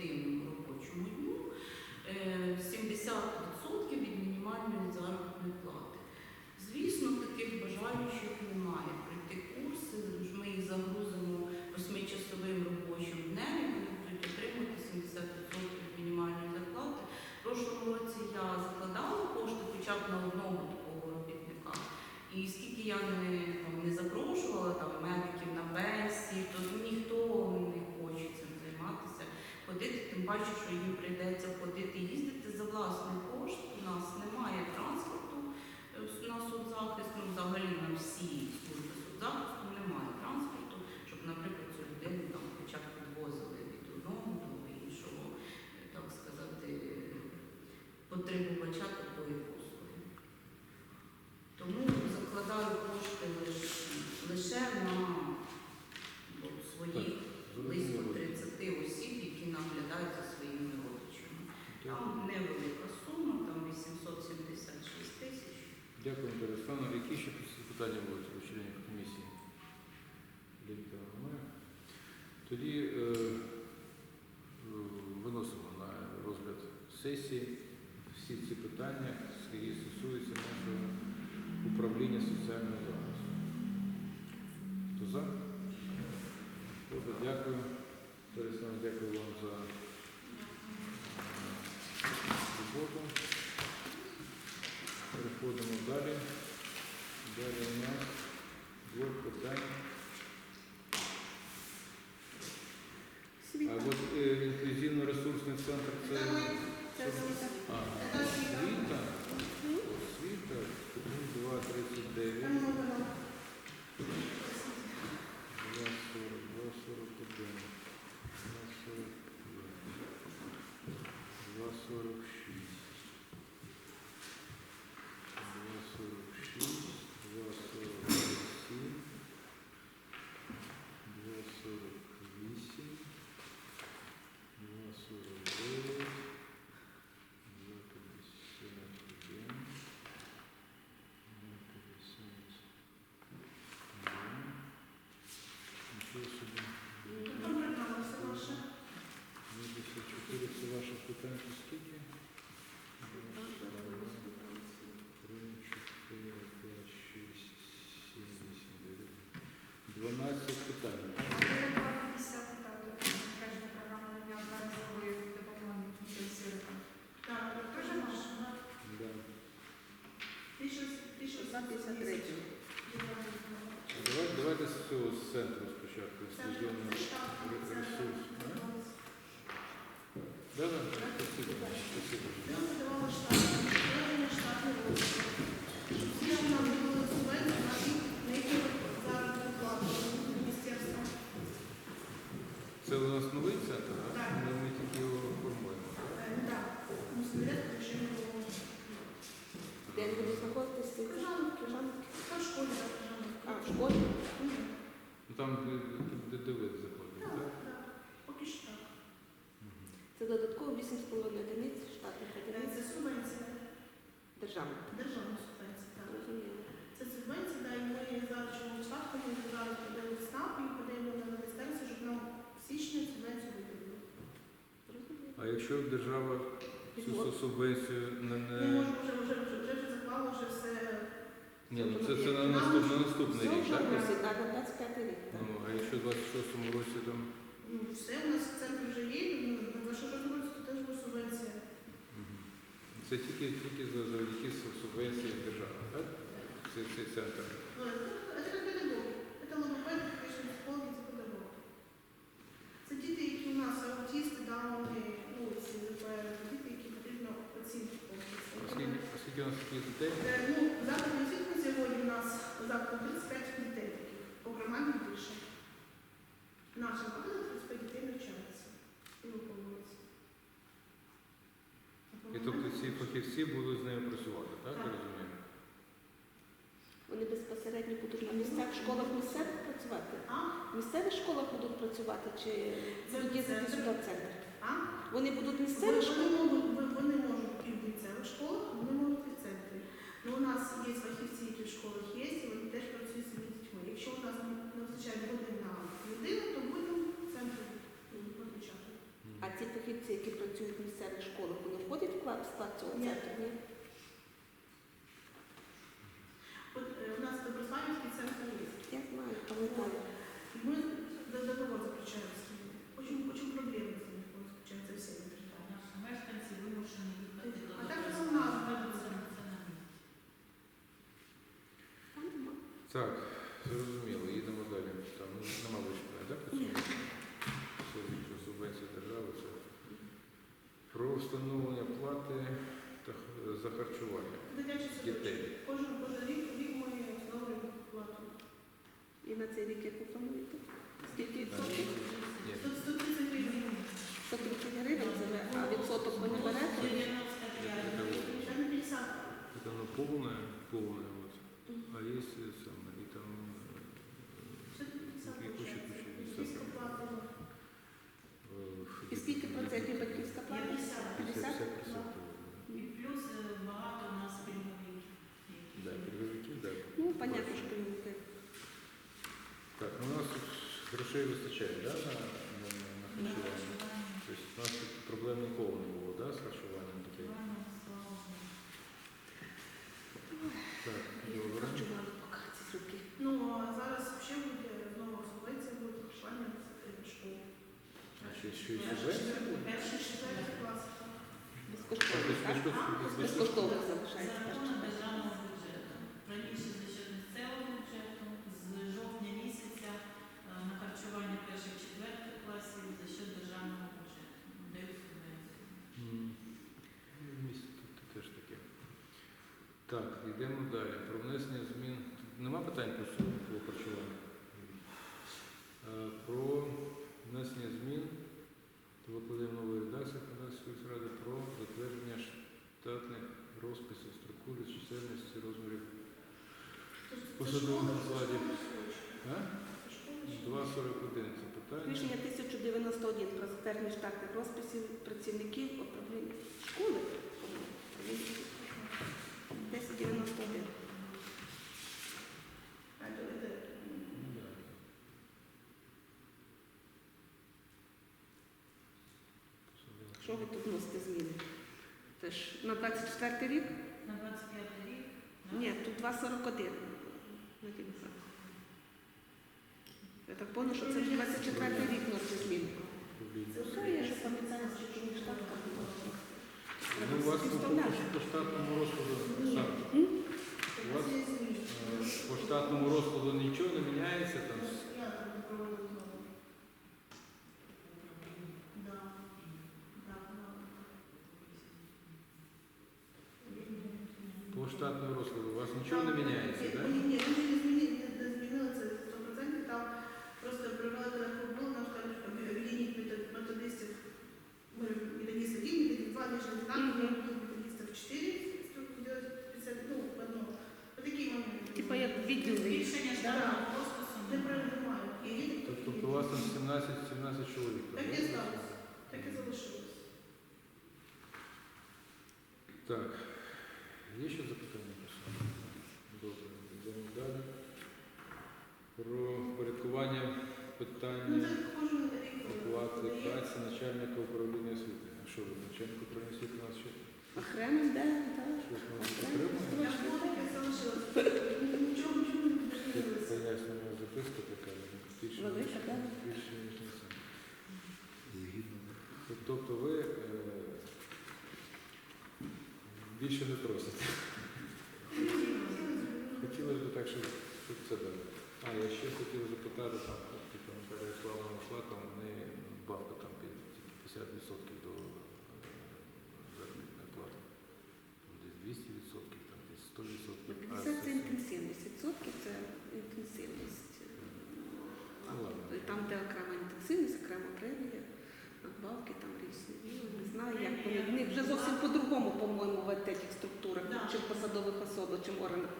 продуктивному робочому дню 70% від мінімальної заробітної плати. Звісно, таких бажаючих Ходити, що їм прийдеться ходити їздити за власний кошт. У нас немає транспорту е, на соцзахист, ну взагалі на всі служби соцзахисту немає транспорту, щоб, наприклад, цю людину там хоча б підвозили від одного до іншого, е, так сказати, потребувача такої послуги. Тому закладаю кошти лише, лише на ну, своїх близько 30 осіб, які наглядають за Дякую, Наталя Олександровна. Які ще питання будуть у членів комісії? Тоді е, е, виносимо на розгляд сесії всі ці питання, які стосуються нашого управління соціального захисту. Хто за? Добре, дякую. Наталя дякую вам за роботу. Переходимо далі. Далі у нас двох питань. А от е, інклюзивно-ресурсний центр це. А, 12 питань. Давайте, давайте з цього з центру спочатку, з сезонного ресурсу. Да, да, спасибо. 8,5 одиниць штатних одиниць Це субвенція, державних. державна субвенція. так. Розуміло. Це субвенція, да, і ми зараз чому штатку, ми зараз подаємо в СНАП і подаємо на міністерство, щоб нам в січні субвенцію. Розуміло. А якщо держава цю субвенцію не, Ми можемо вже, вже, вже, вже, вже заклали вже все. Ні, ну це, це на наступний, на наступний рік, так? так, на 25 рік. так. Ну, а якщо в 26-му році там... Ну, все у нас в центрі вже є, ну, на вашу році тут теж буде субвенція. Мгм. Це тільки, тільки за- завдяки су- субвенції держави, так? Цей, цей центр. Ну, это, это как педагоги. Это логопеди, конечно, психологи, це педагоги. Це діти, які у нас аутісти, дауни, ну, ці ЗП, діти, які потрібно оцінки А скільки, а скільки у нас таких дітей? Е, Ну, заклад освіти сьогодні у нас заклад 35 дітей таких, по громаді більше. Нашим закладом 35 дітей навчаються і тобто ці фахівці будуть з нею працювати, так? Я Так. розумію? Вони безпосередньо будуть на місцях, школах місцевих працювати. А? В місцевих школах будуть працювати чи Це будуть їздити центр. сюди в центр? А? Вони будуть можуть, ви- вони можуть і в ліцевих школах, вони можуть і в центрі. Ну, у нас є фахівці, які в школах є, і вони теж працюють з дітьми. Якщо у нас не вистачає годин на людину, то будемо в центрі виключати. А ці фахівці, які місцевих школах, вони входять в склад- в склад цього Ні. центру? Ні? От е, у нас Доброславівський центр є. Я знаю, пам'ятаю. Мы договор ними. Очень, очень проблемы с ними заключаются все питання. Мешканці вимушені їхати до так Доброслава. у нас Так, зрозуміло, їдемо далі. Там нема більше питань, так? по цьому? Все, про субвенцію держави, все. Про встановлення плати за харчування дітей. Кожен кожен рік рік ми встановлюємо плату. І на цей рік яку плануєте? Грошей вистачає, да, на, на, на На харчування? Тобто у нас тут проблем ніколи не було, да, з харчуванням дітей? Так, добре. Ну, а зараз ще буде знову субвенція, буде харчування в школі. А ще, ще й субвенція буде? Перший, четвертий клас. Безкоштовно залишається. рахунок державного бюджету. Раніше за счет місцевого бюджету, з жовтня місяця е, на харчування перших четвертих класів за счет державного бюджету. Дають субвенцію. М. Ну, в місті тут теж таке. Так, йдемо далі. Про внесення змін. Нема питань по по? Е, Про внесення змін до викладення нової редакції Канадської ради про затвердження штатних розписів, структури, чисельності, розмірів посадових школа. 2,41 це питання. Рішення 1091 про затвердження штатних розписів працівників управління школи. Управління. 1091. А, то це, м, Ну, да. Посадових Що ви тут вносите зміни? Це ж на 24 рік? На 25 рік. Ні, тут 2,41. На телефон. Я так поняла, що це вже 24 рік вносить зміни. Це я ж пам'ятаю, що тут штатка була. Ну, у вас по, штатному розкладу, у вас е, по штатному розкладу нічого не міняється там? Я там не проводила знову. Да. Да, По штатному розкладу у вас нічого не міняється, Ні, так? Ні, ні, ми не змінили, не змінили це 100%, там просто привели телефон, нам кажуть, об'єдніть метод- методистів, ми методист 1, методист 2, між Мгм. методистів 4, спеціально, ну, в одно. Отакі моменти. Типа як відділ Збільшення штатного розпису Не немає. приймають. І рік, Тобто у вас там 17, 17 чоловік. так так? і сталося, так і залишилось. Так, є ще запитання? Добре, йдемо далі. Про впорядкування Ну, питання рік. оплати праці начальника управління освіти. А що ви, начальник управління освіти у нас ще Окремо, де, так. щось ми Окремо. отримуємо? Змінилося. Пояснюємо записка така, більше, Велика, так? більше, ніж не це. Тобто ви е, більше не просите. Хотілося б так, щоб, це дали. А, я ще хотів запитати, там, типу, Наталя Славна йшла, там в неї бабка там 50% до е, заробітної плати. Там десь 200%, там десь 100%. А 50 це інтенсивність, відсотки це інтенсивність. Ну, ладно. Там, де окрема інтенсивність, окрема премія, надбавки там різні. Ну, не знаю, як вони. В них вже зовсім чим посадових особах, чим органах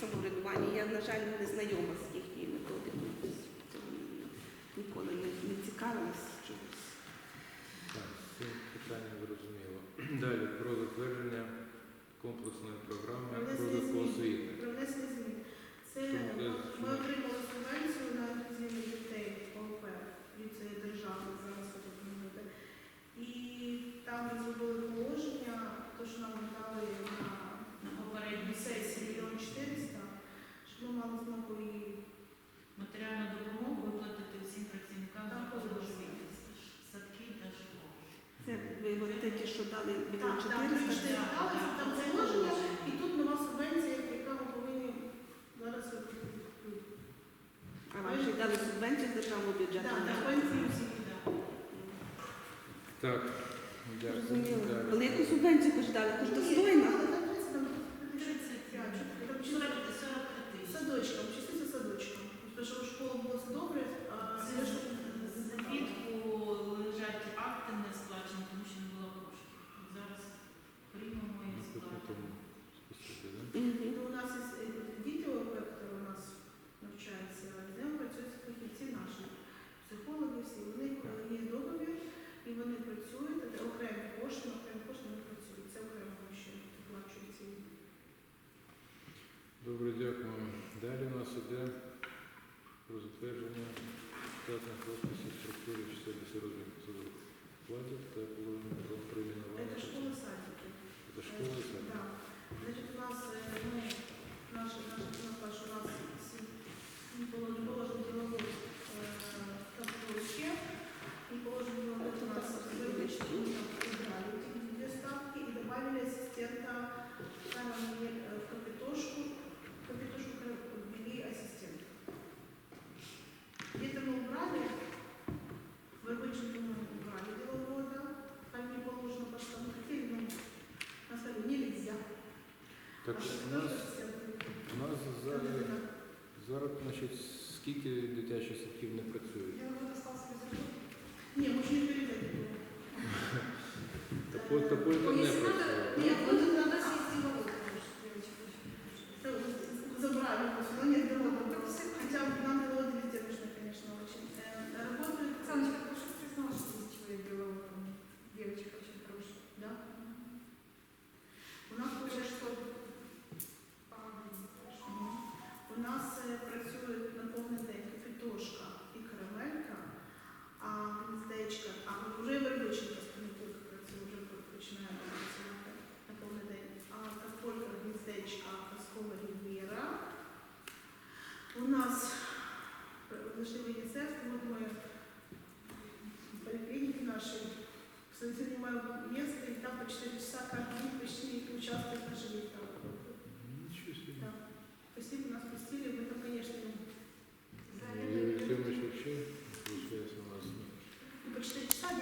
самоврядування. Я, на жаль, не знайома з їхньою методикою. Цього Ніколи не, не цікавилась що дали мільйон 400. Так, там заложення, і тут нова субвенція, яка ми повинні зараз А ви ще дали субвенцію з державного бюджету? Так, так, пенсію всі дали. Так. Розуміло. Велику субвенцію кождали, кождостойна. Скільки дитячих садків не працює? Я робота сталася Ні, може не переведемо. Такої не працює.